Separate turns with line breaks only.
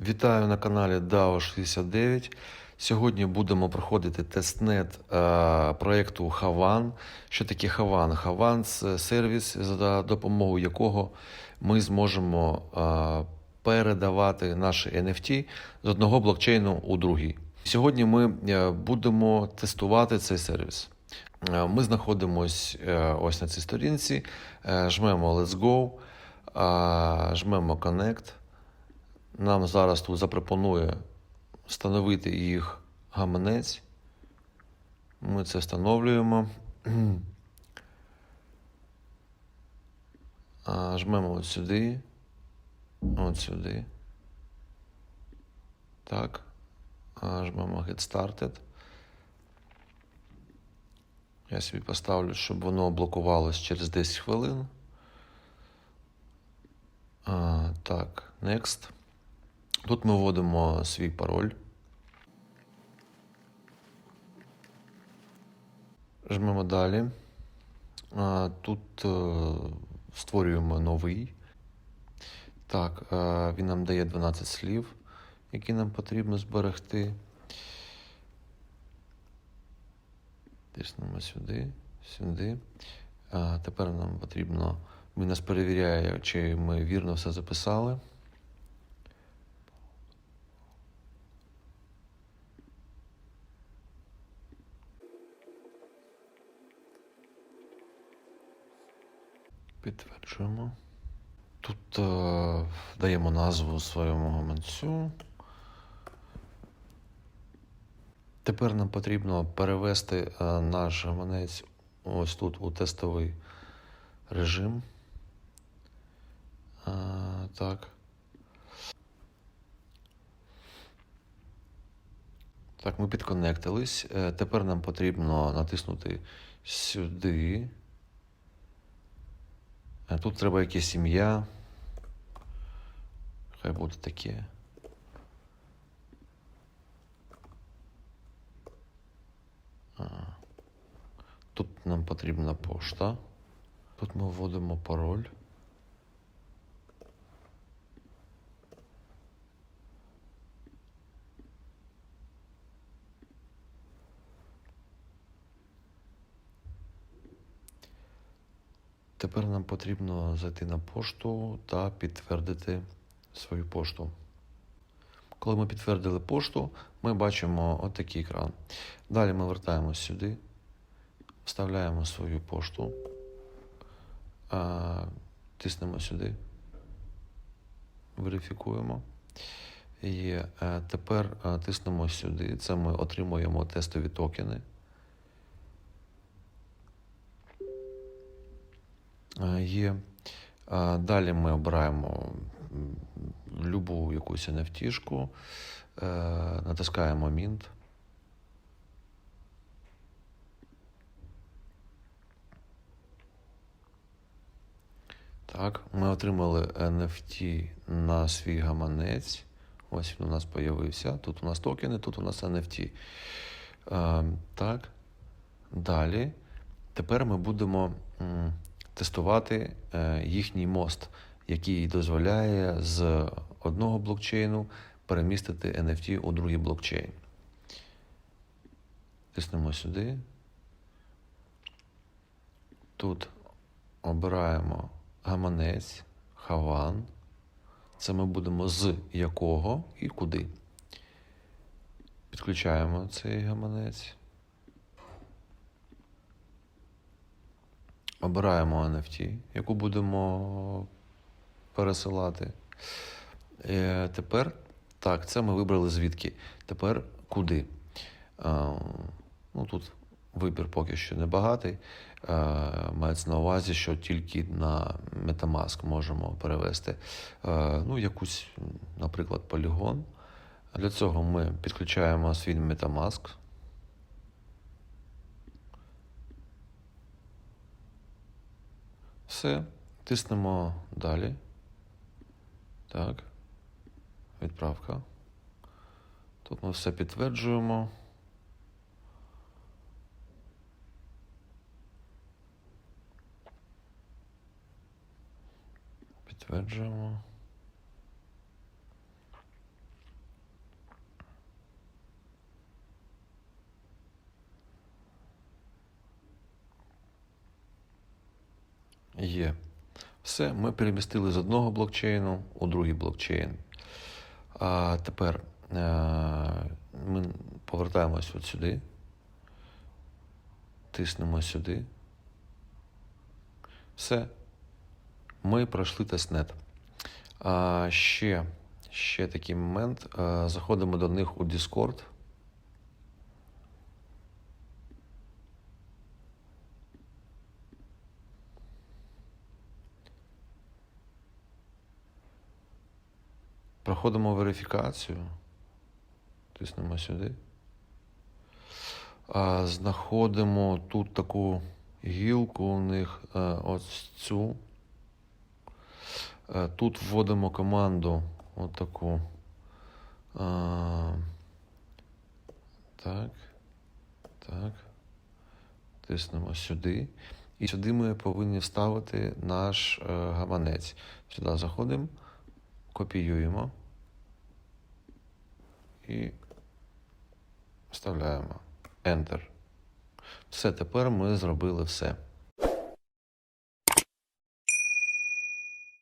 Вітаю на каналі DAO 69. Сьогодні будемо проходити тестнет е, проєкту Havan. Що таке Havan? Havan – це сервіс, за допомогою якого ми зможемо е, передавати наші NFT з одного блокчейну у другий. Сьогодні ми е, будемо тестувати цей сервіс. Ми знаходимось ось на цій сторінці, жмемо Let's Go, жмемо Connect. Нам зараз тут запропонує встановити їх гаманець. Ми це встановлюємо. Жмемо от сюди. От сюди. Так. Жмемо Get Started. Я собі поставлю, щоб воно блокувалось через 10 хвилин. Так, Next. Тут ми вводимо свій пароль. Жмемо далі. Тут е, створюємо новий. Так, е, він нам дає 12 слів, які нам потрібно зберегти. Тиснемо сюди, сюди. Тепер нам потрібно. Він нас перевіряє, чи ми вірно все записали. Підтверджуємо. Тут е, даємо назву своєму гаманцю. Тепер нам потрібно перевести е, наш гаманець ось тут у тестовий режим. Е, так. Так, ми підконектились. Е, Тепер нам потрібно натиснути сюди. А тут треба якась ім'я. Хай буде таке. А. Тут нам потрібна пошта. Тут ми вводимо пароль. Тепер нам потрібно зайти на пошту та підтвердити свою пошту. Коли ми підтвердили пошту, ми бачимо отакий екран. Далі ми вертаємось сюди, вставляємо свою пошту, тиснемо сюди, верифікуємо. І е, тепер е, тиснемо сюди. Це ми отримуємо тестові токени. Є. Далі ми обираємо любу якусь NFT-шку, е, натискаємо Mint. Так, ми отримали NFT на свій гаманець. Ось він у нас з'явився. Тут у нас токени, тут у нас NFT. Е, так. Далі. Тепер ми будемо тестувати е, їхній мост, який дозволяє з одного блокчейну перемістити NFT у другий блокчейн. Тиснемо сюди. Тут обираємо гаманець, хаван. Це ми будемо з якого і куди. Підключаємо цей гаманець. Обираємо NFT, яку будемо пересилати. Е, тепер, так, це ми вибрали звідки. Тепер куди? Е, ну, тут вибір поки що небагатий. Е, мається на увазі, що тільки на Metamask можемо перевести е, ну, якусь, наприклад, полігон. Для цього ми підключаємо свій Metamask. Все, тиснемо далі. Так. Відправка. Тут ми все підтверджуємо. Підтверджуємо. Є. Все, ми перемістили з одного блокчейну у другий блокчейн. А тепер е, ми повертаємось от сюди. Тиснемо сюди. Все. Ми пройшли тестнет. А, ще, ще такий момент. А, заходимо до них у Discord. Проходимо верифікацію. Тиснемо сюди. Знаходимо тут таку гілку у них, е, ось цю. Е, Тут вводимо команду отаку. Так. Так. Тиснемо сюди. І сюди ми повинні вставити наш е, гаманець. Сюди заходимо, копіюємо і вставляємо. Enter. Все, тепер ми зробили все.